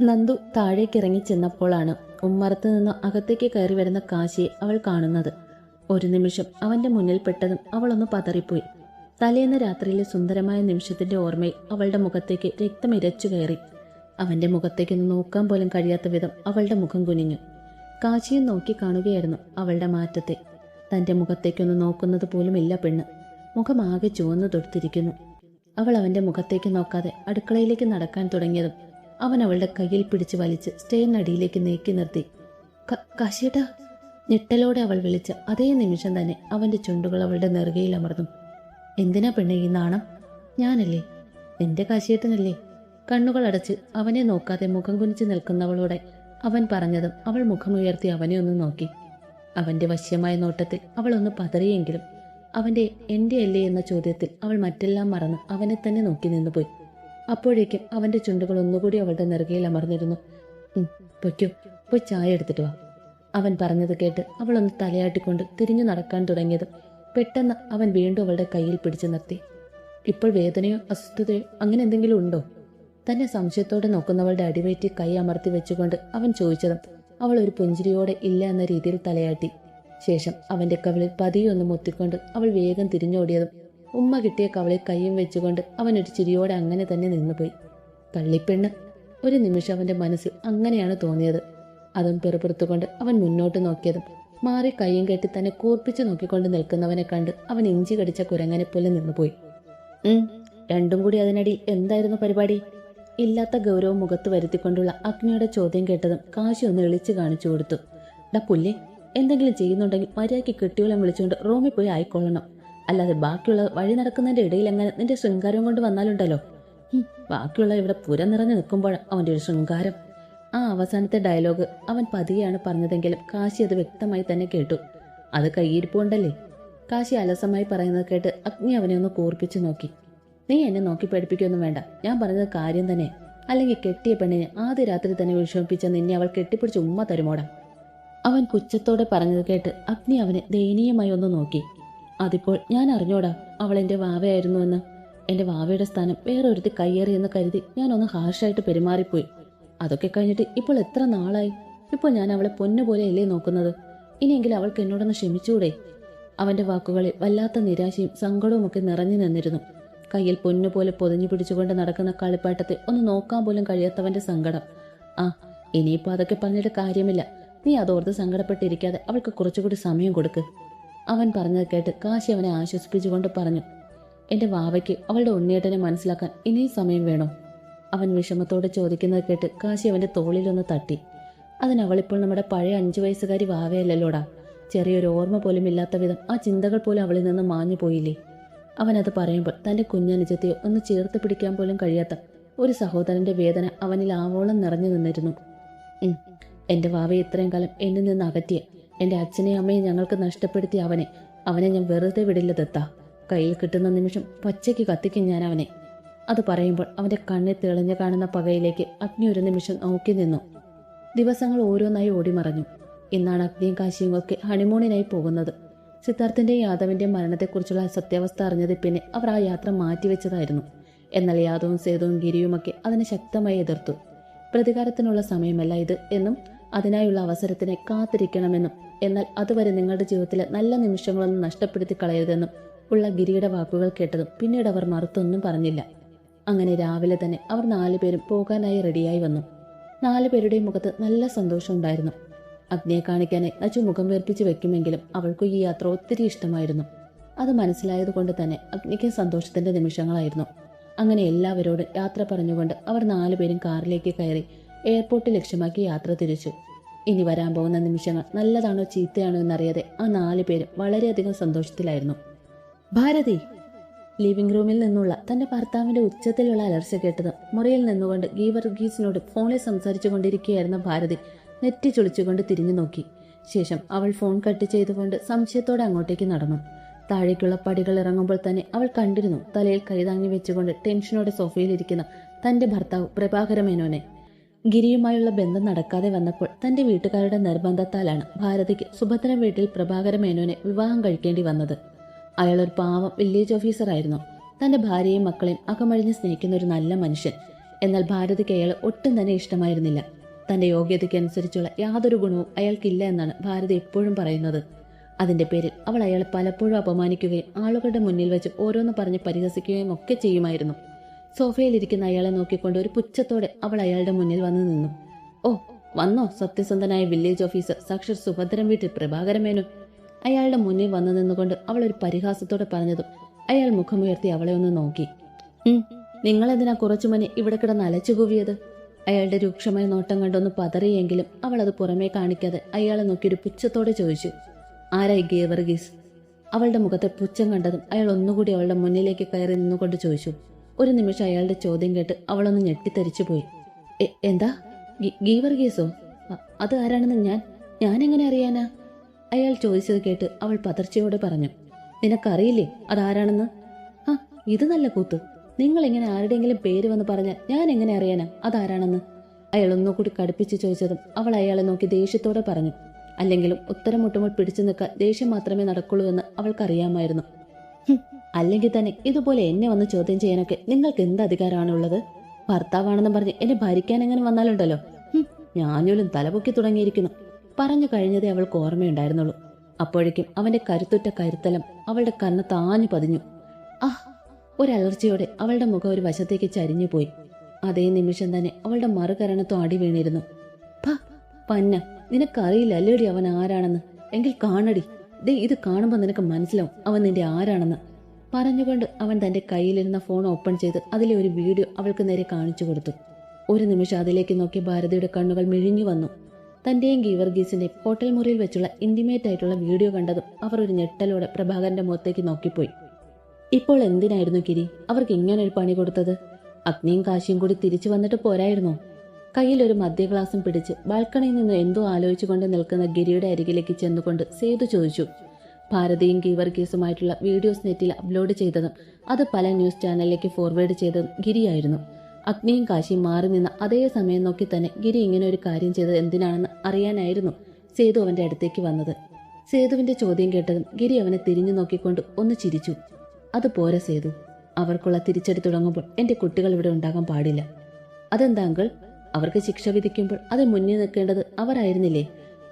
നന്ദു താഴേക്ക് ഇറങ്ങി ചെന്നപ്പോഴാണ് ഉമ്മറത്ത് നിന്ന് അകത്തേക്ക് കയറി വരുന്ന കാശിയെ അവൾ കാണുന്നത്. ഒരു നിമിഷം അവന്റെ മുന്നിൽ പെട്ടതും അവളൊന്ന് പതറിപ്പോയി. തലേന്ന് രാത്രിയിലെ സുന്ദരമായ നിമിഷത്തിന്റെ ഓർമ്മയിൽ അവളുടെ മുഖത്തേക്ക് രക്തം ഇരച്ചു കയറി. അവന്റെ മുഖത്തേക്കൊന്ന് നോക്കാൻ പോലും കഴിയാത്ത വിധം അവളുടെ മുഖം കുനിഞ്ഞു. കാശിയെ നോക്കി കാണുകയായിരുന്നു അവളുടെ മാറ്റത്തെ. തന്റെ മുഖത്തേക്കൊന്ന് നോക്കുന്നത് പോലുമില്ല പെണ്ണ്. മുഖമാകെ ചുവന്നു തൊടുത്തിരിക്കുന്നു. അവൾ അവന്റെ മുഖത്തേക്ക് നോക്കാതെ അടുക്കളയിലേക്ക് നടക്കാൻ തുടങ്ങിയതും അവൻ അവളുടെ കയ്യിൽ പിടിച്ച് വലിച്ച് സ്റ്റേനടിയിലേക്ക് നീക്കി നിർത്തി. "ക- കാശിയേട്ടാ ഞെട്ടലോടെ അവൾ വിളിച്ച അതേ നിമിഷം തന്നെ അവന്റെ ചുണ്ടുകൾ അവളുടെ നെറുകയിൽ അമർന്നു. എന്തിനാ പെണ്ണെ ഈ നാണം? ഞാനല്ലേ? നിന്റെ കാശിയേട്ടനല്ലേ? കണ്ണുകൾ അടച്ച് അവനെ നോക്കാതെ മുഖം കുനിച്ച് നിൽക്കുന്നവളോടെ അവൻ പറഞ്ഞതും അവൾ മുഖമുയർത്തി അവനെ ഒന്ന് നോക്കി. അവന്റെ വശ്യമായ നോട്ടത്തിൽ അവൾ ഒന്ന് പതറിയെങ്കിലും അവന്റെ എന്റെ അല്ലേ എന്ന ചോദ്യത്തിൽ അവൾ മറ്റെല്ലാം മറന്ന് അവനെ തന്നെ നോക്കി നിന്നുപോയി. അപ്പോഴേക്കും അവന്റെ ചുണ്ടുകൾ ഒന്നുകൂടി അവളുടെ നെറുകയിൽ അമർന്നിരുന്നു. "ഉം, പൊയ്ക്കോ പോയി ചായ എടുത്തിട്ട് വാ. അവൻ പറഞ്ഞത് കേട്ട് അവൾ ഒന്ന് തലയാട്ടിക്കൊണ്ട് തിരിഞ്ഞു നടക്കാൻ തുടങ്ങിയതും പെട്ടെന്ന് അവൻ വീണ്ടും അവളുടെ കയ്യിൽ പിടിച്ചു നിർത്തി. ഇപ്പോൾ വേദനയോ അസ്വസ്ഥതയോ അങ്ങനെ എന്തെങ്കിലും ഉണ്ടോ? തന്നെ സംശയത്തോടെ നോക്കുന്നവളുടെ അടിവയറ്റി കൈ അമർത്തി വെച്ചുകൊണ്ട് അവൻ ചോദിച്ചതും അവൾ ഒരു പുഞ്ചിരിയോടെ ഇല്ല എന്ന രീതിയിൽ തലയാട്ടി. ശേഷം അവന്റെ കവിളിൽ പതിയൊന്ന് മുത്തിക്കൊണ്ട് അവൾ വേഗം തിരിഞ്ഞോടിയതും ഉമ്മ കിട്ടിയ കവളിൽ കൈയും വെച്ചുകൊണ്ട് അവൻ ഒരു ചിരിയോടെ അങ്ങനെ തന്നെ നിന്നുപോയി. കള്ളിപ്പെണ്ണ് ഒരു നിമിഷം അവന്റെ മനസ്സിൽ അങ്ങനെയാണ് തോന്നിയത്. അതും പെറുപെറുത്തുകൊണ്ട് അവൻ മുന്നോട്ട് നോക്കിയതും മാറി കൈയും കെട്ടി തന്നെ കൂർപ്പിച്ചു നോക്കിക്കൊണ്ട് നിൽക്കുന്നവനെ കണ്ട് അവൻ ഇഞ്ചി കടിച്ച കുരങ്ങനെ പോലെ നിന്നുപോയി. രണ്ടും കൂടി അതിനടി എന്തായിരുന്നു പരിപാടി? ഇല്ലാത്ത ഗൗരവം മുഖത്ത് വരുത്തിക്കൊണ്ടുള്ള അഗ്നിയുടെ ചോദ്യം കേട്ടതും കാശി ഒന്ന് എളിച്ചു കാണിച്ചു കൊടുത്തു. ഡാ പുല്ലേ എന്തെങ്കിലും ചെയ്യുന്നുണ്ടെങ്കിൽ മര്യാദയ്ക്ക് കെട്ടിയോളം വിളിച്ചുകൊണ്ട് റൂമിൽ പോയി ആയിക്കൊള്ളണം. അല്ലാതെ ബാക്കിയുള്ള വഴി നടക്കുന്നതിന്റെ ഇടയിൽ എങ്ങനെ നിന്റെ ശൃംഗാരം കൊണ്ട് വന്നാലുണ്ടല്ലോ? ബാക്കിയുള്ള ഇവിടെ പുര നിറഞ്ഞു നിൽക്കുമ്പോൾ അവന്റെ ഒരു ശൃംഗാരം. ആ അവസാനത്തെ ഡയലോഗ് അവൻ പതിയാണ് പറഞ്ഞതെങ്കിലും കാശി അത് വ്യക്തമായി തന്നെ കേട്ടു. അത് കൈയിരിപ്പുണ്ടല്ലേ കാശി അലസമായി പറയുന്നത് കേട്ട് അഗ്നി അവനെ ഒന്ന് കൂർപ്പിച്ചു നോക്കി. നീ എന്നെ നോക്കി പഠിപ്പിക്കൊന്നും വേണ്ട. ഞാൻ പറഞ്ഞത് കാര്യം തന്നെ. അല്ലെങ്കിൽ കെട്ടിയ പെണ്ണിനെ ആദ്യ രാത്രി തന്നെ വിഷമിപ്പിച്ച നിന്നെ അവൾ കെട്ടിപ്പിടിച്ച് ഉമ്മ തരുമോടാ? അവൻ പുച്ഛത്തോടെ പറഞ്ഞത് കേട്ട് അഗ്നി അവനെ ദയനീയമായി ഒന്ന് നോക്കി. അതിപ്പോൾ ഞാൻ അറിഞ്ഞോടാ അവൾ എന്റെ വാവയായിരുന്നു എന്ന് എന്റെ വാവയുടെ സ്ഥാനം വേറൊരുത്തി കയ്യേറിയെന്ന് കരുതി ഞാനൊന്ന് ഹാർഷായിട്ട് പെരുമാറിപ്പോയി. അതൊക്കെ കഴിഞ്ഞിട്ട് ഇപ്പോൾ എത്ര നാളായി? ഇപ്പോൾ ഞാൻ അവളെ പൊന്നുപോലെ അല്ലേ നോക്കുന്നത്? ഇനിയെങ്കിലും അവൾക്ക് എന്നോടൊന്ന് ക്ഷമിച്ചൂടെ അവന്റെ വാക്കുകളിൽ വല്ലാത്ത നിരാശയും സങ്കടവും ഒക്കെ നിറഞ്ഞു നിന്നിരുന്നു. കയ്യിൽ പൊന്നുപോലെ പൊതിഞ്ഞു പിടിച്ചുകൊണ്ട് നടക്കുന്ന കളിപ്പാട്ടത്തെ ഒന്ന് നോക്കാൻ പോലും കഴിയാത്തവന്റെ സങ്കടം. ആ ഇനിയിപ്പോ അതൊക്കെ പറഞ്ഞിട്ട് കാര്യമില്ല. നീ അതോർത്ത് സങ്കടപ്പെട്ടിരിക്കാതെ അവൾക്ക് കുറച്ചുകൂടി സമയം കൊടുക്ക്. അവൻ പറഞ്ഞത് കേട്ട് കാശി അവനെ ആശ്വസിപ്പിച്ചുകൊണ്ട് പറഞ്ഞു എന്റെ വാവയ്ക്ക് അവളുടെ ഉണ്ണിയേട്ടനെ മനസ്സിലാക്കാൻ ഇനിയും സമയം വേണോ? അവൻ വിഷമത്തോടെ ചോദിക്കുന്നത് കേട്ട് കാശി അവന്റെ തോളിലൊന്ന് തട്ടി. അതിനവളിപ്പോൾ നമ്മുടെ പഴയ അഞ്ചു വയസ്സുകാരി വാവയല്ലല്ലോടാ. ചെറിയൊരു ഓർമ്മ പോലും ഇല്ലാത്ത വിധം ആ ചിന്തകൾ പോലും അവളിൽ നിന്ന് മാഞ്ഞു പോയില്ലേ? അവനത് പറയുമ്പോൾ തന്റെ കുഞ്ഞനുജത്തെയോ ഒന്ന് ചേർത്ത് പിടിക്കാൻ പോലും കഴിയാത്ത ഒരു സഹോദരന്റെ വേദന അവനിൽ ആവോളം നിറഞ്ഞു നിന്നിരുന്നു. ഉം, എന്റെ വാവയെ ഇത്രയും കാലം എന്നിൽ നിന്ന് അകറ്റിയ എന്റെ അച്ഛനെയും അമ്മയും ഞങ്ങൾക്ക് നഷ്ടപ്പെടുത്തിയ അവനെ. അവനെ ഞാൻ വെറുതെ വിടില്ല ദത്താ കയ്യിൽ കിട്ടുന്ന നിമിഷം പച്ചയ്ക്ക് കത്തിക്കും ഞാൻ അവനെ. അത് പറയുമ്പോൾ അവന്റെ കണ്ണിൽ തെളിഞ്ഞു കാണുന്ന പകയിലേക്ക് അഗ്നി ഒരു നിമിഷം നോക്കി നിന്നു. ദിവസങ്ങൾ ഓരോന്നായി ഓടിമറഞ്ഞു. ഇന്നാണ് അഗ്നിയും കാശിയും ഒക്കെ ഹണിമൂണിനായി പോകുന്നത്. സിദ്ധാർത്ഥിന്റെ യാദവിന്റെ മരണത്തെക്കുറിച്ചുള്ള സത്യാവസ്ഥ അറിഞ്ഞതിൽ പിന്നെ അവർ ആ യാത്ര മാറ്റിവെച്ചതായിരുന്നു. എന്നാൽ യാദവും സേതുവും ഗിരിയുമൊക്കെ അതിനെ ശക്തമായി എതിർത്തു. പ്രതികാരത്തിനുള്ള സമയമല്ല ഇത് എന്നും അതിനായുള്ള അവസരത്തിനെ കാത്തിരിക്കണമെന്നും എന്നാൽ അതുവരെ നിങ്ങളുടെ ജീവിതത്തിലെ നല്ല നിമിഷങ്ങളൊന്നും നഷ്ടപ്പെടുത്തി കളയരുതെന്നും ഉള്ള ഗിരിയുടെ വാക്കുകൾ കേട്ടതും പിന്നീട് അവർ മറുത്തൊന്നും പറഞ്ഞില്ല. അങ്ങനെ രാവിലെ തന്നെ അവർ നാലുപേരും പോകാനായി റെഡിയായി വന്നു. നാലുപേരുടെയും മുഖത്ത് നല്ല സന്തോഷമുണ്ടായിരുന്നു അഗ്നിയെ കാണിക്കാനായി നച്ചു മുഖം വീർപ്പിച്ച് വെക്കുമെങ്കിലും അവൾക്ക് ഈ യാത്ര ഒത്തിരി ഇഷ്ടമായിരുന്നു. അത് മനസ്സിലായതുകൊണ്ട് തന്നെ അഗ്നിക്ക് സന്തോഷത്തിന്റെ നിമിഷങ്ങളായിരുന്നു. അങ്ങനെ എല്ലാവരോടും യാത്ര പറഞ്ഞുകൊണ്ട് അവർ നാലുപേരും കാറിലേക്ക് കയറി എയർപോർട്ട് ലക്ഷ്യമാക്കി യാത്ര തിരിച്ചു. ഇനി വരാൻ പോകുന്ന നിമിഷങ്ങൾ നല്ലതാണോ ചീത്തയാണോ എന്നറിയാതെ ആ നാല് പേരും വളരെയധികം സന്തോഷത്തിലായിരുന്നു. ഭാരതി ലിവിംഗ് റൂമിൽ നിന്നുള്ള തന്റെ ഭർത്താവിന്റെ ഉച്ചത്തിലുള്ള അലർച്ച കേട്ടത് മുറിയിൽ നിന്നുകൊണ്ട് ഗീവർഗീസിനോട് ഫോണിൽ സംസാരിച്ചു കൊണ്ടിരിക്കുകയായിരുന്ന ഭാരതി നെറ്റി ചൊളിച്ചുകൊണ്ട് തിരിഞ്ഞു നോക്കി. ശേഷം അവൾ ഫോൺ കട്ട് ചെയ്തുകൊണ്ട് സംശയത്തോടെ അങ്ങോട്ടേക്ക് നടന്നു. താഴേക്കുള്ള പടികൾ ഇറങ്ങുമ്പോൾ തന്നെ അവൾ കണ്ടിരുന്നു തലയിൽ കൈതാങ്ങി വെച്ചുകൊണ്ട് ടെൻഷനോടെ സോഫയിലിരിക്കുന്ന തന്റെ ഭർത്താവ് പ്രഭാകര മേനോനെ ഗിരിയുമായുള്ള ബന്ധം നടക്കാതെ വന്നപ്പോൾ തന്റെ വീട്ടുകാരുടെ നിർബന്ധത്താലാണ് ഭാരതിക്ക് സുഭദ്ര വീട്ടിൽ പ്രഭാകര മേനോനെ വിവാഹം കഴിക്കേണ്ടി വന്നത്. അയാൾ ഒരു പാവം വില്ലേജ് ഓഫീസറായിരുന്നു തന്റെ ഭാര്യയും മക്കളെയും അകമഴിഞ്ഞ് സ്നേഹിക്കുന്ന ഒരു നല്ല മനുഷ്യൻ. എന്നാൽ ഭാരതിക്ക് അയാൾ ഒട്ടും തന്നെ ഇഷ്ടമായിരുന്നില്ല. തന്റെ യോഗ്യതയ്ക്ക് അനുസരിച്ചുള്ള യാതൊരു ഗുണവും അയാൾക്കില്ല എന്നാണ് ഭാരതി എപ്പോഴും പറയുന്നത്. അതിന്റെ പേരിൽ അവൾ അയാളെ പലപ്പോഴും അപമാനിക്കുകയും ആളുകളുടെ മുന്നിൽ വെച്ച് ഓരോന്ന് പറഞ്ഞ് പരിഹസിക്കുകയും ഒക്കെ ചെയ്യുമായിരുന്നു. സോഫയിലിരിക്കുന്ന അയാളെ നോക്കിക്കൊണ്ട് ഒരു പുച്ഛത്തോടെ അവൾ അയാളുടെ മുന്നിൽ വന്നു നിന്നു. ഓ വന്നോ സത്യസന്ധനായ വില്ലേജ് ഓഫീസർ സാക്ഷർ സുഭദ്രൻ വീട്ടിൽ പ്രഭാകരമേനു അയാളുടെ മുന്നിൽ വന്നു നിന്നുകൊണ്ട് അവൾ ഒരു പരിഹാസത്തോടെ പറഞ്ഞതും അയാൾ മുഖമുയർത്തി അവളെ ഒന്ന് നോക്കി. നിങ്ങൾ എന്തിനാ കുറച്ചു മുന്നേ ഇവിടെ കിടന്ന് അലച്ചുകൂവിയത് അയാളുടെ രൂക്ഷമായ നോട്ടം കണ്ടൊന്ന് പതറിയെങ്കിലും അവൾ അത് പുറമേ കാണിക്കാതെ അയാളെ നോക്കി ഒരു പുച്ഛത്തോടെ ചോദിച്ചു. ആരായി ഗേവർഗീസ് അവളുടെ മുഖത്തെ പുച്ഛം കണ്ടതും അയാൾ ഒന്നുകൂടി അവളുടെ മുന്നിലേക്ക് കയറി നിന്നുകൊണ്ട് ചോദിച്ചു. ഒരു നിമിഷം അയാളുടെ ചോദ്യം കേട്ട് അവളൊന്ന് ഞെട്ടിത്തെറിച്ചു പോയി. "എ- എന്താ? ഗീ- ഗീവർഗീസോ അത് ആരാണെന്ന് ഞാൻ ഞാൻ എങ്ങനെ അറിയാനാ? അയാൾ ചോദിച്ചത് കേട്ട് അവൾ പതർച്ചയോടെ പറഞ്ഞു. നിനക്കറിയില്ലേ അതാരാണെന്ന് ആ ഇത് നല്ല കൂത്ത്. നിങ്ങൾ എങ്ങനെ ആരുടെയെങ്കിലും പേര് വന്ന് പറഞ്ഞാൽ ഞാൻ എങ്ങനെ അറിയാനാ അതാരാണെന്ന് അയാൾ ഒന്നുകൂടി കടുപ്പിച്ച് ചോദിച്ചതും അവൾ അയാളെ നോക്കി ദേഷ്യത്തോടെ പറഞ്ഞു. അല്ലെങ്കിലും ഉത്തരം മുട്ടുമ്പോൾ പിടിച്ചു നിൽക്കാൻ ദേഷ്യം മാത്രമേ നടക്കുള്ളൂ എന്ന് അവൾക്കറിയാമായിരുന്നു. അല്ലെങ്കിൽ തന്നെ ഇതുപോലെ എന്നെ വന്ന് ചോദ്യം ചെയ്യാനൊക്കെ നിങ്ങൾക്ക് എന്ത് അധികാരമാണുള്ളത്? ഭർത്താവാണെന്ന് പറഞ്ഞ് എന്നെ ഭരിക്കാൻ എങ്ങനെ വന്നാലുണ്ടല്ലോ? ഞാനോലും തലപൊക്കി തുടങ്ങിയിരിക്കുന്നു. പറഞ്ഞു കഴിഞ്ഞതേ അവൾക്ക് ഓർമ്മയുണ്ടായിരുന്നുള്ളൂ. അപ്പോഴേക്കും അവന്റെ കരുത്തുറ്റ കരുത്തലം അവളുടെ കണ്ണ് താഞ്ഞു പതിഞ്ഞു. ആഹ് ഒരലർച്ചയോടെ അവളുടെ മുഖം ഒരു വശത്തേക്ക് ചരിഞ്ഞുപോയി അതേ നിമിഷം തന്നെ അവളുടെ മറുകരണത്തും അടി വീണിരുന്നു. പന്ന നിനക്കറിയില്ല അല്ലേടി അവൻ ആരാണെന്ന്? എങ്കിൽ കാണടി. ദേ ഇത് കാണുമ്പോൾ നിനക്ക് മനസ്സിലാവും അവൻ നിന്റെ ആരാണെന്ന്. പറഞ്ഞുകൊണ്ട് അവൻ തന്റെ കയ്യിലിരുന്ന ഫോൺ ഓപ്പൺ ചെയ്ത് അതിലെ ഒരു വീഡിയോ അവൾക്ക് നേരെ കാണിച്ചു കൊടുത്തു. ഒരു നിമിഷം അതിലേക്ക് നോക്കി ഭാരതിയുടെ കണ്ണുകൾ മിഴിഞ്ഞു വന്നു. തന്റെയും ഗീവർഗീസിന്റെയും ഹോട്ടൽ മുറിയിൽ വെച്ചുള്ള ഇന്റിമേറ്റ് ആയിട്ടുള്ള വീഡിയോ കണ്ടതും അവർ ഒരു ഞെട്ടലോടെ പ്രഭാകരന്റെ മുഖത്തേക്ക് നോക്കിപ്പോയി. ഇപ്പോൾ എന്തിനായിരുന്നു കിരി? അവർക്ക് ഇങ്ങനെ ഒരു പണി കൊടുത്തത്? അഗ്നിയും കാശിയും കൂടി തിരിച്ചു വന്നിട്ട് പോരായിരുന്നോ? കയ്യിൽ ഒരു മദ്യ ഗ്ലാസും പിടിച്ച് ബാൽക്കണിയിൽ നിന്ന് എന്തോ ആലോചിച്ചുകൊണ്ട് നിൽക്കുന്ന ഗിരിയുടെ അരികിലേക്ക് ചെന്നുകൊണ്ട് സേതു ചോദിച്ചു ഭാരതിയും ഗീവർഗീസുമായിട്ടുള്ള വീഡിയോസ് നെറ്റിൽ അപ്ലോഡ് ചെയ്തതും അത് പല ന്യൂസ് ചാനലിലേക്ക് ഫോർവേഡ് ചെയ്തതും ഗിരിയായിരുന്നു. അഗ്നിയും കാശിയും മാറി നിന്ന അതേ സമയം നോക്കി തന്നെ ഗിരി ഇങ്ങനെ ഒരു കാര്യം ചെയ്തത് എന്തിനാണെന്ന് അറിയാനായിരുന്നു സേതു അവന്റെ അടുത്തേക്ക് വന്നത്. സേതുവിന്റെ ചോദ്യം കേട്ടതും ഗിരി അവനെ തിരിഞ്ഞു നോക്കിക്കൊണ്ട് ഒന്ന് ചിരിച്ചു. അത് പോരെ സേതു? അവർക്കുള്ള തിരിച്ചടി തുടങ്ങുമ്പോൾ എന്റെ കുട്ടികൾ ഇവിടെ ഉണ്ടാകാൻ പാടില്ല. അതെന്താ അങ്കിൾ? അവർക്ക് ശിക്ഷ വിധിക്കുമ്പോൾ അത് മുന്നിൽ നിൽക്കേണ്ടത് അവരായിരുന്നില്ലേ?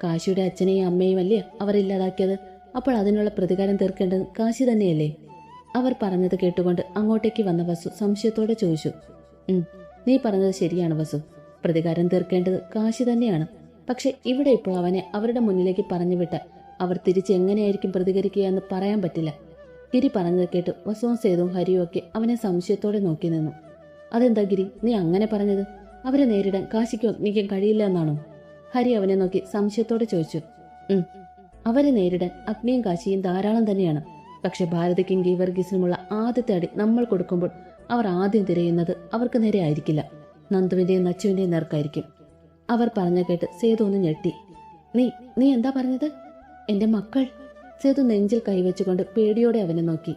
കാശിയുടെ അച്ഛനെയും അമ്മയും അല്ലേ അവർ ഇല്ലാതാക്കിയത്? അപ്പോൾ അതിനുള്ള പ്രതികാരം തീർക്കേണ്ടത് കാശി തന്നെയല്ലേ? അവർ പറഞ്ഞത് കേട്ടുകൊണ്ട് അങ്ങോട്ടേക്ക് വന്ന വസു സംശയത്തോടെ ചോദിച്ചു. നീ പറഞ്ഞത് ശരിയാണ് വസു. പ്രതികാരം തീർക്കേണ്ടത് കാശി തന്നെയാണ്. പക്ഷെ ഇവിടെ ഇപ്പോൾ അവനെ അവരുടെ മുന്നിലേക്ക് പറഞ്ഞു വിട്ടാൽ അവർ തിരിച്ച് എങ്ങനെയായിരിക്കും പ്രതികരിക്കുക എന്ന് പറയാൻ പറ്റില്ല. ഗിരി പറഞ്ഞത് കേട്ട് വസുവും സേതുവും ഹരിയും ഒക്കെ അവനെ സംശയത്തോടെ നോക്കി നിന്നു. അതെന്താ ഗിരി? നീ അങ്ങനെ പറഞ്ഞത്? അവരെ നേരിടാൻ കാശിക്കും അഗ്നിക്കും കഴിയില്ല എന്നാണോ? ഹരി അവനെ നോക്കി സംശയത്തോടെ ചോദിച്ചു. അവരെ നേരിടാൻ അഗ്നിയും കാശിയും ധാരാളം തന്നെയാണ്. പക്ഷെ ഭാരതിക്കും ഗീവർഗീസിനുമുള്ള ആദ്യത്തെ അടി നമ്മൾ കൊടുക്കുമ്പോൾ അവർ ആദ്യം തിരയുന്നത് അവർക്ക് നേരെ ആയിരിക്കില്ല. നന്ദുവിന്റെയും നച്ചുവിന്റെയും നേർക്കായിരിക്കും. അവർ പറഞ്ഞ കേട്ട് സേതു ഒന്ന് ഞെട്ടി. നീ നീ എന്താ പറഞ്ഞത്? എന്റെ മക്കൾ? സേതു നെഞ്ചിൽ കൈവച്ചുകൊണ്ട് പേടിയോടെ അവനെ നോക്കി.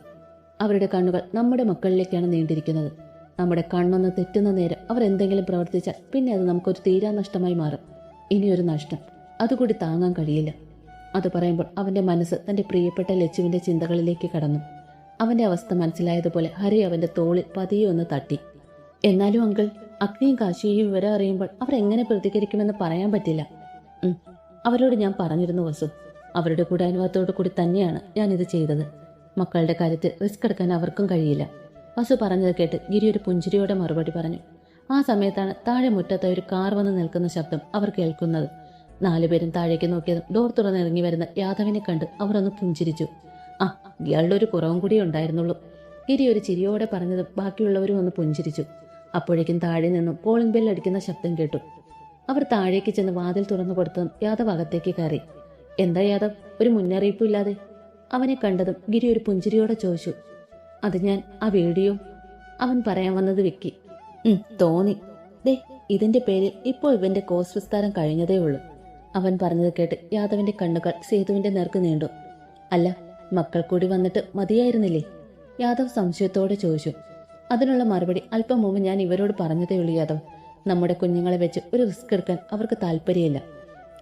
അവരുടെ കണ്ണുകൾ നമ്മുടെ മക്കളിലേക്കാണ് നീണ്ടിരിക്കുന്നത്. നമ്മുടെ കണ്ണൊന്ന് തെറ്റുന്ന നേരം അവർ എന്തെങ്കിലും പ്രവർത്തിച്ചാൽ പിന്നെ അത് നമുക്കൊരു തീരാ നഷ്ടമായി മാറും. ഇനിയൊരു നഷ്ടം. അതുകൂടി താങ്ങാൻ കഴിയില്ല. അത് പറയുമ്പോൾ അവന്റെ മനസ്സ് തന്റെ പ്രിയപ്പെട്ട ലച്ചുവിന്റെ ചിന്തകളിലേക്ക് കടന്നു. അവന്റെ അവസ്ഥ മനസ്സിലായതുപോലെ ഹരി അവന്റെ തോളിൽ പതിയെ ഒന്ന് തട്ടി. എന്നാലും അങ്കിൾ അഗ്നിയും കാശിയും വിവരം അറിയുമ്പോൾ അവർ എങ്ങനെ പ്രതികരിക്കുമെന്ന് പറയാൻ പറ്റില്ല. അവരോട് ഞാൻ പറഞ്ഞിരുന്നു വസു. അവരുടെ കൂടെ അനുഭവത്തോടു കൂടി തന്നെയാണ് ഞാൻ ഇത് ചെയ്തത്. മക്കളുടെ കാര്യത്തിൽ റിസ്ക് എടുക്കാൻ അവർക്കും കഴിയില്ല. വസു പറഞ്ഞത് കേട്ട് ഗിരി ഒരു പുഞ്ചിരിയോടെ മറുപടി പറഞ്ഞു. ആ സമയത്താണ് താഴെ മുറ്റത്തെ ഒരു കാർ വന്ന് നിൽക്കുന്ന ശബ്ദം അവർ കേൾക്കുന്നത്. നാലുപേരും താഴേക്ക് നോക്കിയതും ഡോർ തുറന്നിറങ്ങി വരുന്ന യാദവിനെ കണ്ട് അവർ പുഞ്ചിരിച്ചു. ആ ഇയാളുടെ ഒരു കുറവും കൂടിയേ ഉണ്ടായിരുന്നുള്ളൂ ഗിരി ഒരു ചിരിയോടെ പറഞ്ഞതും ബാക്കിയുള്ളവരും ഒന്ന് പുഞ്ചിരിച്ചു. അപ്പോഴേക്കും താഴെ നിന്നും പോളിംഗ് ബെൽ അടിക്കുന്ന ശബ്ദം കേട്ടു. അവർ താഴേക്ക് ചെന്ന് വാതിൽ തുറന്നു കൊടുത്തതും യാദവ് അകത്തേക്ക് കയറി. എന്താ യാദവ്? ഒരു മുന്നറിയിപ്പും ഇല്ലാതെ? അവനെ കണ്ടതും ഗിരി ഒരു പുഞ്ചിരിയോടെ ചോദിച്ചു. അത് ഞാൻ ആ വീഡിയോ അവൻ പറയാൻ വന്നത് വെക്കി. തോന്നി. ദേ ഇതിന്റെ പേരിൽ ഇപ്പോൾ ഇവന്റെ കോസ് വിസ്താരം കഴിഞ്ഞതേ ഉള്ളൂ. അവൻ പറഞ്ഞത് കേട്ട് യാദവിന്റെ കണ്ണുകൾ സേതുവിന്റെ നേർക്ക് നീണ്ടു. അല്ല മക്കൾ കൂടി വന്നിട്ട് മതിയായിരുന്നില്ലേ? യാദവ് സംശയത്തോടെ ചോദിച്ചു. അതിനുള്ള മറുപടി അല്പം മുമ്പ് ഞാൻ ഇവരോട് പറഞ്ഞതേ ഉള്ളൂ യാദവ്. നമ്മുടെ കുഞ്ഞുങ്ങളെ വെച്ച് ഒരു റിസ്ക് എടുക്കാൻ അവർക്ക് താല്പര്യമില്ല.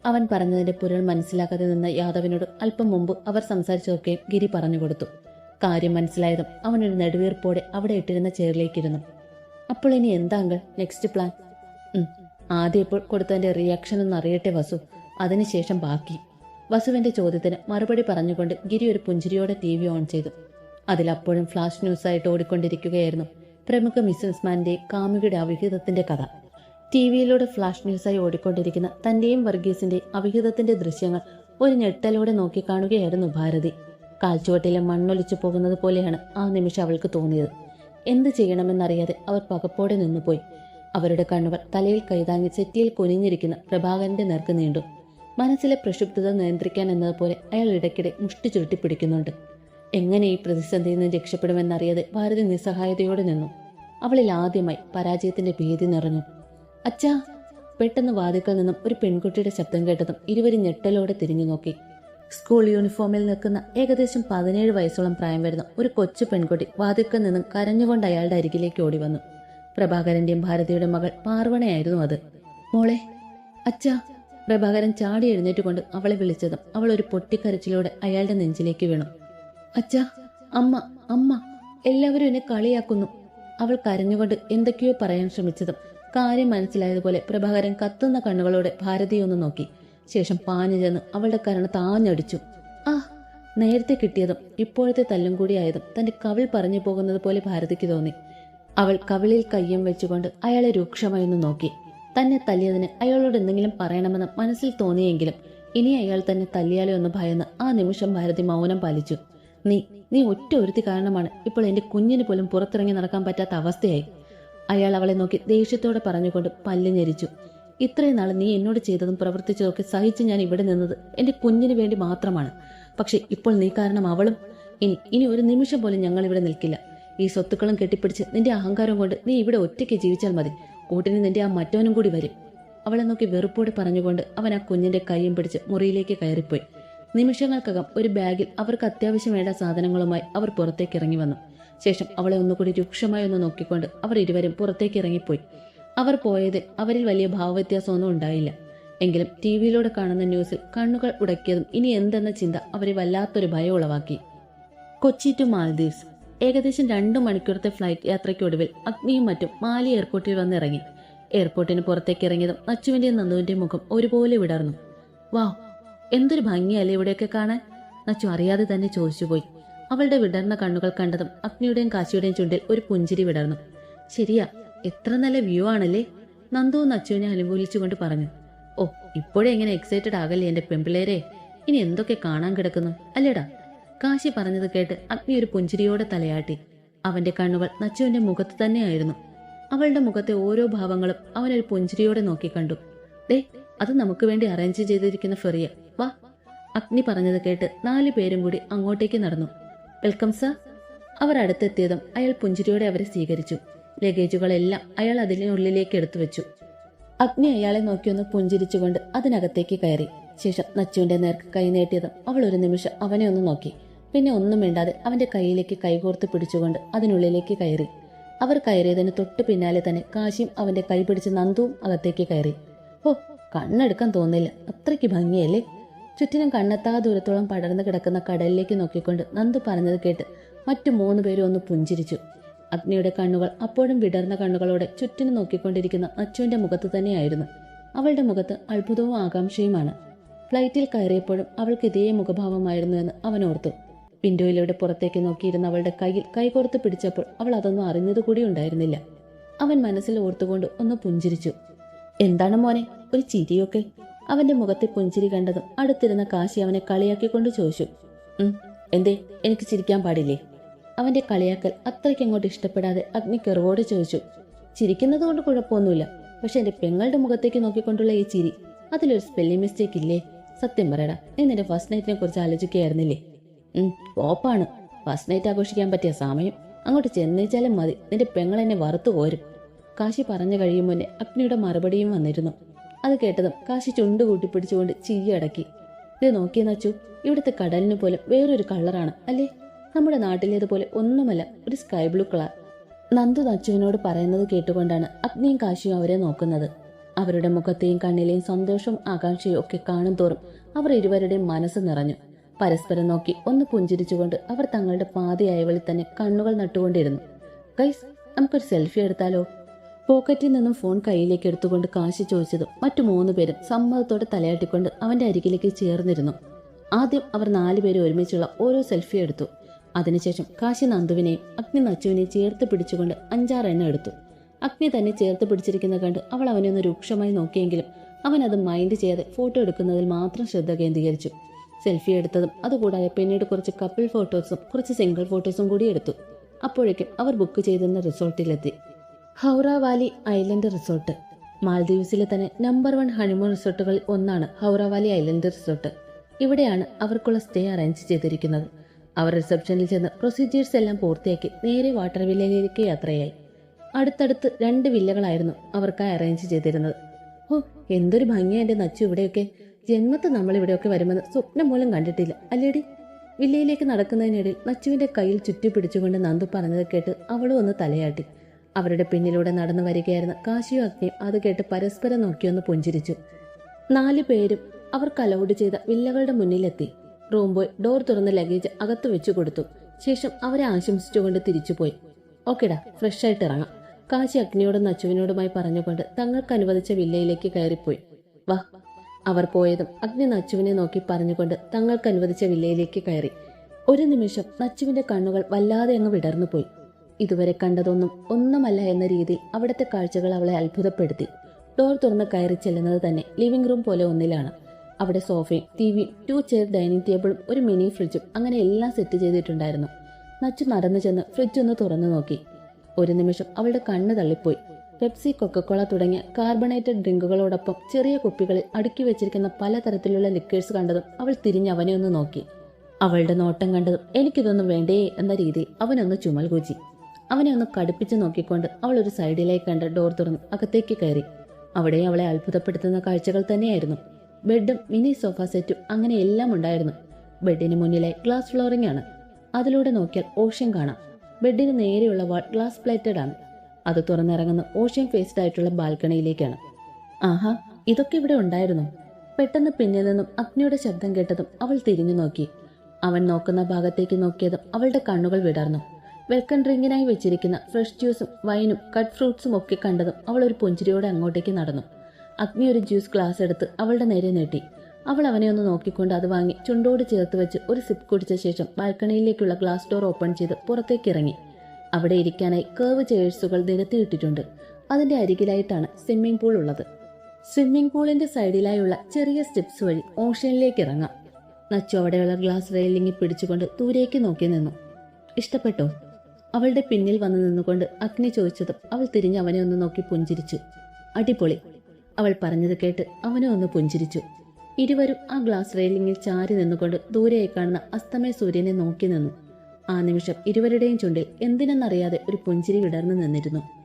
അവൻ പറഞ്ഞതിന്റെ പുരൾ മനസ്സിലാക്കാതെ നിന്ന യാദവിനോട് അല്പം മുമ്പ് അവർ സംസാരിച്ചതൊക്കെ ഗിരി പറഞ്ഞു കൊടുത്തു. കാര്യം മനസ്സിലായതും അവനൊരു നെടുവീർപ്പോടെ അവിടെ ഇട്ടിരുന്ന ചെയറിലേക്കിരുന്നു. അപ്പോൾ ഇനി എന്താങ്കൾ നെക്സ്റ്റ് പ്ലാൻ ആദ്യം ഇപ്പോൾ കൊടുത്തതിന്റെ റിയാക്ഷൻ ഒന്ന് അറിയട്ടെ വസു. അതിനുശേഷം ബാക്കി. വസുവിന്റെ ചോദ്യത്തിന് മറുപടി പറഞ്ഞുകൊണ്ട് ഗിരി ഒരു പുഞ്ചിരിയോടെ ടി വി ഓൺ ചെയ്തു. അതിലപ്പോഴും ഫ്ലാഷ് ന്യൂസായിട്ട് ഓടിക്കൊണ്ടിരിക്കുകയായിരുന്നു പ്രമുഖ ബിസിനസ്മാന്റെ കാമുകിയുടെ അവിഹിതത്തിന്റെ കഥ. ടി വിയിലൂടെ ഫ്ലാഷ് ന്യൂസായി ഓടിക്കൊണ്ടിരിക്കുന്ന തന്റെയും വർഗീസിന്റെ അവിഹിതത്തിന്റെ ദൃശ്യങ്ങൾ ഒരു ഞെട്ടലോടെ നോക്കിക്കാണുകയായിരുന്നു ഭാരതി. കാൽച്ചുവട്ടിലെ മണ്ണൊലിച്ചു പോകുന്നത് പോലെയാണ് ആ നിമിഷം അവൾക്ക് തോന്നിയത്. എന്ത് ചെയ്യണമെന്നറിയാതെ അവർ പകപ്പോടെ നിന്നുപോയി. അവരുടെ കണ്ണുകൾ തലയിൽ കൈതാങ്ങി സെറ്റിയിൽ കുനിഞ്ഞിരിക്കുന്ന പ്രഭാകരന്റെ നേർക്ക് നീണ്ടു. മനസ്സിലെ പ്രക്ഷുബ്ധത നിയന്ത്രിക്കാൻ എന്നതുപോലെ അയാൾ ഇടയ്ക്കിടെ മുഷ്ടി ചുരുട്ടി പിടിക്കുന്നുണ്ട്. എങ്ങനെ ഈ പ്രതിസന്ധിയിൽ നിന്ന് രക്ഷപ്പെടുമെന്നറിയാതെ ഭാരതി നിസ്സഹായതയോടെ നിന്നു. അവളിൽ ആദ്യമായി പരാജയത്തിന്റെ ഭീതി നിറഞ്ഞു. അച്ഛാ പെട്ടെന്ന് വാതിക്കൽ നിന്നും ഒരു പെൺകുട്ടിയുടെ ശബ്ദം കേട്ടതും ഇരുവരും ഞെട്ടലോടെ തിരിഞ്ഞു നോക്കി. സ്കൂൾ യൂണിഫോമിൽ നിൽക്കുന്ന ഏകദേശം പതിനേഴ് വയസ്സോളം പ്രായം വരുന്ന ഒരു കൊച്ചു പെൺകുട്ടി വാതിക്കൽ നിന്നും കരഞ്ഞുകൊണ്ട് അയാളുടെ അരികിലേക്ക് ഓടി വന്നു പ്രഭാകരന്റെയും ഭാരതിയുടെ മകൾ പാർവണയായിരുന്നു അത്. മോളെ അച്ഛാ പ്രഭാകരൻ ചാടി എഴുന്നേറ്റുകൊണ്ട് അവളെ വിളിച്ചതും അവൾ ഒരു പൊട്ടിക്കരച്ചിലൂടെ അയാളുടെ നെഞ്ചിലേക്ക് വീണു. അച്ഛ അമ്മ അമ്മ എല്ലാവരും എന്നെ കളിയാക്കുന്നു. അവൾ കരഞ്ഞുകൊണ്ട് എന്തൊക്കെയോ പറയാൻ ശ്രമിച്ചതും കാര്യം മനസ്സിലായതുപോലെ പ്രഭാകരൻ കത്തുന്ന കണ്ണുകളോടെ ഭാരതിയെ ഒന്ന് നോക്കി. ശേഷം പാഞ്ഞു ചെന്ന് അവളുടെ കരണ താഞ്ഞടിച്ചു. ആ നേരത്തെ കിട്ടിയതും ഇപ്പോഴത്തെ തല്ലും കൂടിയായതും തന്റെ കവിൾ പറഞ്ഞു പോകുന്നത് പോലെ ഭാരതിക്ക് തോന്നി. അവൾ കവിളിൽ കയ്യം വെച്ചുകൊണ്ട് അയാളെ രൂക്ഷമായി ഒന്ന് നോക്കി. തന്നെ തല്ലിയതിന് അയാളോട് എന്തെങ്കിലും പറയണമെന്ന് മനസ്സിൽ തോന്നിയെങ്കിലും ഇനി അയാൾ തന്നെ തല്ലിയാലോ എന്ന് ഭയന്ന് ആ നിമിഷം ഭാരതി മൗനം പാലിച്ചു. നീ നീ ഒറ്റ ഒരുത്തി കാരണമാണ് ഇപ്പോൾ എന്റെ കുഞ്ഞിന് പോലും പുറത്തിറങ്ങി നടക്കാൻ പറ്റാത്ത അവസ്ഥയായി. അയാൾ അവളെ നോക്കി ദേഷ്യത്തോടെ പറഞ്ഞുകൊണ്ട് പല്ല് ഞെരിച്ചു. ഇത്രയും നാൾ നീ എന്നോട് ചെയ്തതും പ്രവർത്തിച്ചതൊക്കെ സഹിച്ച് ഞാൻ ഇവിടെ നിന്നത് എന്റെ കുഞ്ഞിന് വേണ്ടി മാത്രമാണ്. പക്ഷെ ഇപ്പോൾ നീ കാരണം അവളും ഇനി ഇനി ഒരു നിമിഷം പോലും ഞങ്ങൾ ഇവിടെ നിൽക്കില്ല. ഈ സ്വത്തുക്കളും കെട്ടിപ്പിടിച്ച് നിന്റെ അഹങ്കാരം കൊണ്ട് നീ ഇവിടെ ഒറ്റയ്ക്ക് ജീവിച്ചാൽ മതി. കൂട്ടിന് നിന്റെ ആ മറ്റവനും കൂടി വരും. അവളെ നോക്കി വെറുപ്പോടെ പറഞ്ഞുകൊണ്ട് അവൻ ആ കുഞ്ഞിന്റെ കൈയും പിടിച്ച് മുറിയിലേക്ക് കയറിപ്പോയി. നിമിഷങ്ങൾക്കകം ഒരു ബാഗിൽ അവർക്ക് അത്യാവശ്യം വേണ്ട സാധനങ്ങളുമായി അവർ പുറത്തേക്ക് ഇറങ്ങി വന്നു. ശേഷം അവളെ ഒന്നുകൂടി രൂക്ഷമായി ഒന്ന് നോക്കിക്കൊണ്ട് അവർ ഇരുവരും പുറത്തേക്ക് ഇറങ്ങിപ്പോയി. അവർ പോയതിൽ അവരിൽ വലിയ ഭാവവ്യത്യാസമൊന്നും ഉണ്ടായില്ല. എങ്കിലും ടി വിയിലൂടെ കാണുന്ന ന്യൂസിൽ കണ്ണുകൾ ഉടക്കിയതും ഇനി എന്തെന്ന ചിന്ത അവരെ വല്ലാത്തൊരു ഭയം ഉളവാക്കി. കൊച്ചി ടു മാൽദീവ്സ്. ഏകദേശം രണ്ടു മണിക്കൂറത്തെ ഫ്ലൈറ്റ് യാത്രയ്ക്കൊടുവിൽ അഗ്നിയും മറ്റും മാലി എയർപോർട്ടിൽ വന്ന് ഇറങ്ങി എയർപോർട്ടിന് പുറത്തേക്ക് ഇറങ്ങിയതും നച്ചുവിന്റെയും നന്ദുവിന്റെയും മുഖം ഒരുപോലെ വിടർന്നു. വാ എന്തൊരു ഭംഗിയല്ലേ ഇവിടെയൊക്കെ കാണാൻ? നച്ചു അറിയാതെ തന്നെ ചോദിച്ചുപോയി. അവളുടെ വിടർന്ന കണ്ണുകൾ കണ്ടതും അഗ്നിയുടെയും കാശിയുടെയും ചുണ്ടിൽ ഒരു പുഞ്ചിരി വിടർന്നു. ശരിയാ എത്ര നല്ല വ്യൂ ആണല്ലേ? നന്ദുവും നച്ചുവിനെ അനുകൂലിച്ചുകൊണ്ട് പറഞ്ഞു. ഓ ഇപ്പോഴേ എങ്ങനെ എക്സൈറ്റഡ് ആകല്ലേ എന്റെ പെമ്പിളേരെ? ഇനി എന്തൊക്കെ കാണാൻ കിടക്കുന്നു? അല്ലേടാ കാശി പറഞ്ഞത് കേട്ട് അഗ്നി ഒരു പുഞ്ചിരിയോടെ തലയാട്ടി. അവന്റെ കണ്ണുകൾ നച്ചുവിന്റെ മുഖത്ത് തന്നെയായിരുന്നു. അവളുടെ മുഖത്തെ ഓരോ ഭാവങ്ങളും അവനൊരു പുഞ്ചിരിയോടെ നോക്കിക്കണ്ടു. ദേ അത് നമുക്ക് വേണ്ടി അറേഞ്ച് ചെയ്തിരിക്കുന്ന ഫെറിയ വാ. അഗ്നി പറഞ്ഞത് കേട്ട് നാലു പേരും കൂടി അങ്ങോട്ടേക്ക് നടന്നു. വെൽക്കം സർ അവർ അടുത്തെത്തിയതും അയാൾ പുഞ്ചിരിയോടെ അവരെ സ്വീകരിച്ചു. ലഗേജുകളെല്ലാം അയാൾ അതിനുള്ളിലേക്ക് എടുത്തു വെച്ചു. അഗ്നി അയാളെ നോക്കിയൊന്ന് പുഞ്ചിരിച്ചുകൊണ്ട് അതിനകത്തേക്ക് കയറി. ശേഷം നച്ചുവിന്റെ നേർക്ക് കൈ നീട്ടിയതും അവൾ ഒരു നിമിഷം അവനെ ഒന്ന് നോക്കി. പിന്നെ ഒന്നും മിണ്ടാതെ അവന്റെ കയ്യിലേക്ക് കൈകോർത്ത് പിടിച്ചുകൊണ്ട് അതിനുള്ളിലേക്ക് കയറി. അവർ കയറിയതിന് തൊട്ട് പിന്നാലെ തന്നെ കാശിയും അവന്റെ കൈ പിടിച്ച് നന്ദുവും അകത്തേക്ക് കയറി. ഓ കണ്ണെടുക്കാൻ തോന്നില്ല. അത്രയ്ക്ക് ഭംഗിയല്ലേ? ചുറ്റിനും കണ്ണെത്താ ദൂരത്തോളം പടർന്നു കിടക്കുന്ന കടലിലേക്ക് നോക്കിക്കൊണ്ട് നന്ദു പറഞ്ഞത് കേട്ട് മറ്റു മൂന്ന് പേരും ഒന്ന് പുഞ്ചിരിച്ചു. അഗ്നിയുടെ കണ്ണുകൾ അപ്പോഴും വിടർന്ന കണ്ണുകളോടെ ചുറ്റിനും നോക്കിക്കൊണ്ടിരിക്കുന്ന അച്ചുവിന്റെ മുഖത്ത് തന്നെയായിരുന്നു. അവളുടെ മുഖത്ത് അത്ഭുതവും ആകാംക്ഷയുമാണ്. ഫ്ലൈറ്റിൽ കയറിയപ്പോഴും അവൾക്ക് ഇതേ മുഖഭാവമായിരുന്നു എന്ന് അവൻ ഓർത്തു വിൻഡോയിലൂടെ പുറത്തേക്ക് നോക്കിയിരുന്ന അവളുടെ കയ്യിൽ കൈകോർത്ത് പിടിച്ചപ്പോൾ അവൾ അതൊന്നും അറിഞ്ഞതുകൂടി ഉണ്ടായിരുന്നില്ല. അവൻ മനസ്സിൽ ഓർത്തുകൊണ്ട് ഒന്ന് പുഞ്ചിരിച്ചു. എന്താണ് മോനെ? ഒരു ചിരിയൊക്കെ? അവന്റെ മുഖത്തെ പുഞ്ചിരി കണ്ടതും അടുത്തിരുന്ന കാശി അവനെ കളിയാക്കിക്കൊണ്ട് ചോദിച്ചു. എന്തേ? എനിക്ക് ചിരിക്കാൻ പാടില്ലേ? അവന്റെ കളിയാക്കൽ അത്രയ്ക്ക് അങ്ങോട്ട് ഇഷ്ടപ്പെടാതെ അഗ്നി കെറുവോട് ചോദിച്ചു. ചിരിക്കുന്നത് കൊണ്ട് കുഴപ്പമൊന്നുമില്ല. പക്ഷെ എന്റെ പെങ്ങളുടെ മുഖത്തേക്ക് നോക്കിക്കൊണ്ടുള്ള ഈ ചിരി അതിലൊരു സ്പെല്ലിംഗ് മിസ്റ്റേക്ക് ഇല്ലേ? സത്യം പറയടാ നീ നിന്റെ ഫസ്റ്റ് നൈറ്റിനെ കുറിച്ച് ആലോചിക്കുകയായിരുന്നില്ലേ? ഓപ്പാണ് ഫസ്റ്റ് നൈറ്റ് ആഘോഷിക്കാൻ പറ്റിയ സമയം. അങ്ങോട്ട് ചെന്നേച്ചാലും മതി. നിന്റെ പെങ്ങൾ എന്നെ വറുത്തു കോരും കാശി പറഞ്ഞു കഴിയും മുന്നേ അഗ്നിയുടെ മറുപടിയും വന്നിരുന്നു. അത് കേട്ടതും കാശി ചുണ്ട് കൂട്ടിപ്പിടിച്ചുകൊണ്ട് ചീയടക്കി ഇത് നോക്കിയെന്ന് വെച്ചു ഇവിടുത്തെ കടലിന് പോലും വേറൊരു കളറാണ് അല്ലേ? നമ്മുടെ നാട്ടിലേതുപോലെ ഒന്നുമല്ല ഒരു സ്കൈ ബ്ലൂ കളർ നന്ദു നച്ചുവിനോട് പറയുന്നത് കേട്ടുകൊണ്ടാണ് അഗ്നിയും കാശിയും അവരെ നോക്കുന്നത്. അവരുടെ മുഖത്തെയും കണ്ണിലെയും സന്തോഷവും ആകാംക്ഷയും ഒക്കെ കാണും തോറും അവർ ഇരുവരുടെയും മനസ്സ് നിറഞ്ഞു. പരസ്പരം നോക്കി ഒന്ന് പുഞ്ചിരിച്ചുകൊണ്ട് അവർ തങ്ങളുടെ പാതയായവളിൽ തന്നെ കണ്ണുകൾ നട്ടുകൊണ്ടിരുന്നു. ഗൈസ് നമുക്കൊരു സെൽഫി എടുത്താലോ? പോക്കറ്റിൽ നിന്നും ഫോൺ കയ്യിലേക്ക് എടുത്തുകൊണ്ട് കാശി ചോദിച്ചതും മറ്റു മൂന്ന് പേരും സമ്മതത്തോടെ തലയാട്ടിക്കൊണ്ട് അവന്റെ അരികിലേക്ക് ചേർന്നിരുന്നു. ആദ്യം അവർ നാലുപേരും ഒരുമിച്ചുള്ള ഓരോ സെൽഫി എടുത്തു. അതിനുശേഷം കാശി നന്ദുവിനെയും അഗ്നി നച്ചുവിനെയും ചേർത്ത് പിടിച്ചുകൊണ്ട് അഞ്ചാറെണ്ണം എടുത്തു. അഗ്നി തന്നെ ചേർത്ത് പിടിച്ചിരിക്കുന്ന കണ്ട് അവൾ അവനെ ഒന്ന് രൂക്ഷമായി നോക്കിയെങ്കിലും അവൻ അത് മൈൻഡ് ചെയ്യാതെ ഫോട്ടോ എടുക്കുന്നതിൽ മാത്രം ശ്രദ്ധ കേന്ദ്രീകരിച്ചു. സെൽഫി എടുത്തതും അതുകൂടാതെ പിന്നീട് കുറച്ച് കപ്പിൾ ഫോട്ടോസും കുറച്ച് സിംഗിൾ ഫോട്ടോസും കൂടി എടുത്തു. അപ്പോഴേക്കും അവർ ബുക്ക് ചെയ്തിരുന്ന റിസോർട്ടിലെത്തി ഹൗറ വാലി ഐലൻഡ് റിസോർട്ട് മാൽദീവ്സിലെ തന്നെ നമ്പർ വൺ ഹണിമൂൺ റിസോർട്ടുകളിൽ ഒന്നാണ് ഹൗറ വാലി ഐലൻഡ് റിസോർട്ട് ഇവിടെയാണ് അവർക്കുള്ള സ്റ്റേ അറേഞ്ച് ചെയ്തിരിക്കുന്നത്. അവർ റിസപ്ഷനിൽ ചെന്ന് പ്രൊസീജിയേഴ്സ് എല്ലാം പൂർത്തിയാക്കി നേരെ വാട്ടർ വില്ലയിലേക്ക് യാത്രയായി. അടുത്തടുത്ത് രണ്ട് വില്ലകളായിരുന്നു അവർക്കായി അറേഞ്ച് ചെയ്തിരുന്നത്. ഓ എന്തൊരു ഭംഗിയാ എന്റെ നച്ചു ഇവിടെയൊക്കെ. ജന്മത്ത് നമ്മൾ ഇവിടെയൊക്കെ വരുമെന്ന് സ്വപ്നം പോലും കണ്ടിട്ടില്ല. അല്ലേടി? വില്ലയിലേക്ക് നടക്കുന്നതിനിടയിൽ നച്ചുവിന്റെ കയ്യിൽ ചുറ്റി പിടിച്ചുകൊണ്ട് നന്ദു പറഞ്ഞത് കേട്ട് അവളും ഒന്ന് തലയാട്ടി. അവരുടെ പിന്നിലൂടെ നടന്നു വരികയായിരുന്ന കാശിയും അഗ്നിയും അത് കേട്ട് പരസ്പരം നോക്കിയൊന്ന് പുഞ്ചിരിച്ചു. നാലു പേരും അവർ കലൗഡ് ചെയ്ത വില്ലകളുടെ മുന്നിലെത്തി. റൂം ബോയ് ഡോർ തുറന്ന് ലഗേജ് അകത്ത് വെച്ചു കൊടുത്തു. ശേഷം അവരെ ആശംസിച്ചുകൊണ്ട് തിരിച്ചുപോയി ഓക്കേടാ ഫ്രഷ് ആയിട്ട് ഇറങ്ങാം. കാശി അഗ്നിയോടും നച്ചുവിനോടുമായി പറഞ്ഞുകൊണ്ട് തങ്ങൾക്ക് അനുവദിച്ച വില്ലയിലേക്ക് കയറിപ്പോയി. വാ അവർ പോയതും അഗ്നി നച്ചുവിനെ നോക്കി പറഞ്ഞുകൊണ്ട് തങ്ങൾക്ക് അനുവദിച്ച വില്ലയിലേക്ക് കയറി. ഒരു നിമിഷം നച്ചുവിന്റെ കണ്ണുകൾ വല്ലാതെ അങ്ങ് വിടർന്നുപോയി ഇതുവരെ കണ്ടതൊന്നും ഒന്നുമല്ല എന്ന രീതിയിൽ അവിടുത്തെ കാഴ്ചകൾ അവളെ അത്ഭുതപ്പെടുത്തി. ഡോർ തുറന്ന് കയറി ചെല്ലുന്നത് തന്നെ ലിവിംഗ് റൂം പോലെ ഒന്നിലാണ്. അവിടെ സോഫയും ടിവിയും ടു ചെയർ ഡൈനിങ് ടേബിളും ഒരു മിനി ഫ്രിഡ്ജും അങ്ങനെ എല്ലാം സെറ്റ് ചെയ്തിട്ടുണ്ടായിരുന്നു. നച്ചു നടന്നു ചെന്ന് ഫ്രിഡ്ജ് ഒന്ന് തുറന്നു നോക്കി. ഒരു നിമിഷം അവളുടെ കണ്ണ് തള്ളിപ്പോയി. പെപ്സി കൊക്കക്കോള തുടങ്ങിയ കാർബണേറ്റഡ് ഡ്രിങ്കുകളോടൊപ്പം ചെറിയ കുപ്പികളിൽ അടുക്കി വെച്ചിരിക്കുന്ന പലതരത്തിലുള്ള ലിക്വേഴ്സ് കണ്ടതും അവൾ തിരിഞ്ഞ് അവനെ ഒന്ന് നോക്കി. അവളുടെ നോട്ടം കണ്ടതും എനിക്കിതൊന്നും വേണ്ടേ എന്ന രീതിയിൽ അവനൊന്ന് ചുമൽ കൂച്ചി. അവനെ ഒന്ന് കടുപ്പിച്ച് നോക്കിക്കൊണ്ട് അവൾ ഒരു സൈഡിലേക്ക് കണ്ട് ഡോർ തുറന്ന് അകത്തേക്ക് കയറി. അവിടെ അവളെ അത്ഭുതപ്പെടുത്തുന്ന കാഴ്ചകൾ തന്നെയായിരുന്നു. ബെഡും മിനി സോഫ സെറ്റും അങ്ങനെ എല്ലാം ഉണ്ടായിരുന്നു. ബെഡിന് മുന്നിലെ ഗ്ലാസ് ഫ്ലോറിംഗ് ആണ്. അതിലൂടെ നോക്കിയാൽ ഓഷ്യൻ കാണാം. ബെഡിന് നേരെയുള്ള വാൾ ഗ്ലാസ് പ്ലേറ്റഡ് ആണ്. അത് തുറന്നിറങ്ങുന്ന ഓഷ്യൻ ഫേസ്ഡ് ആയിട്ടുള്ള ബാൽക്കണിയിലേക്കാണ്. ആഹാ ഇതൊക്കെ ഇവിടെ ഉണ്ടായിരുന്നു. പെട്ടെന്ന് പിന്നിൽ നിന്നും അഗ്നിയുടെ ശബ്ദം കേട്ടതും അവൾ തിരിഞ്ഞു നോക്കി. അവൻ നോക്കുന്ന ഭാഗത്തേക്ക് നോക്കിയതും അവളുടെ കണ്ണുകൾ വിടർന്നു. വെൽക്കം ഡ്രിങ്കിനായി വെച്ചിരിക്കുന്ന ഫ്രഷ് ജ്യൂസും വൈനും കട്ട് ഫ്രൂട്ട്സും ഒക്കെ കണ്ടതും അവൾ ഒരു പുഞ്ചിരിയോടെ അങ്ങോട്ടേക്ക് നടന്നു. അഗ്നി ഒരു ജ്യൂസ് ഗ്ലാസ് എടുത്ത് അവളുടെ നേരെ നീട്ടി. അവൾ അവനെ ഒന്ന് നോക്കിക്കൊണ്ട് അത് വാങ്ങി ചുണ്ടോട് ചേർത്ത് വെച്ച് ഒരു സിപ്പ് കുടിച്ച ശേഷം ബാൽക്കണിയിലേക്കുള്ള ഗ്ലാസ് ഡോർ ഓപ്പൺ ചെയ്ത് പുറത്തേക്ക് ഇറങ്ങി. അവിടെ ഇരിക്കാനായി കേവ് ചെയേഴ്സുകൾ നിരത്തിയിട്ടിട്ടുണ്ട് അതിന്റെ അരികിലായിട്ടാണ് സ്വിമ്മിംഗ് പൂൾ ഉള്ളത്. സ്വിമ്മിംഗ് പൂളിന്റെ സൈഡിലായുള്ള ചെറിയ സ്റ്റെപ്സ് വഴി ഓഷ്യനിലേക്ക് ഇറങ്ങാം. നച്ചു അവിടെയുള്ള ഗ്ലാസ് റെയിലിംഗിൽ പിടിച്ചുകൊണ്ട് ദൂരേക്ക് നോക്കി നിന്നു. ഇഷ്ടപ്പെട്ടോ? അവളുടെ പിന്നിൽ വന്നു നിന്നുകൊണ്ട് അഗ്നി ചോദിച്ചതും അവൾ തിരിഞ്ഞ് അവനെ ഒന്ന് നോക്കി പുഞ്ചിരിച്ചു. അടിപൊളി. അവൾ പറഞ്ഞത് കേട്ട് അവനെ ഒന്ന് പുഞ്ചിരിച്ചു. ഇരുവരും ആ ഗ്ലാസ് റെയിലിംഗിൽ ചാരി നിന്നുകൊണ്ട് ദൂരെയായി കാണുന്ന അസ്തമയ സൂര്യനെ നോക്കി നിന്നു. ആ നിമിഷം ഇരുവരുടെയും ചുണ്ടിൽ എന്തിനെന്നറിയാതെ ഒരു പുഞ്ചിരി വിടർന്നു നിന്നിരുന്നു.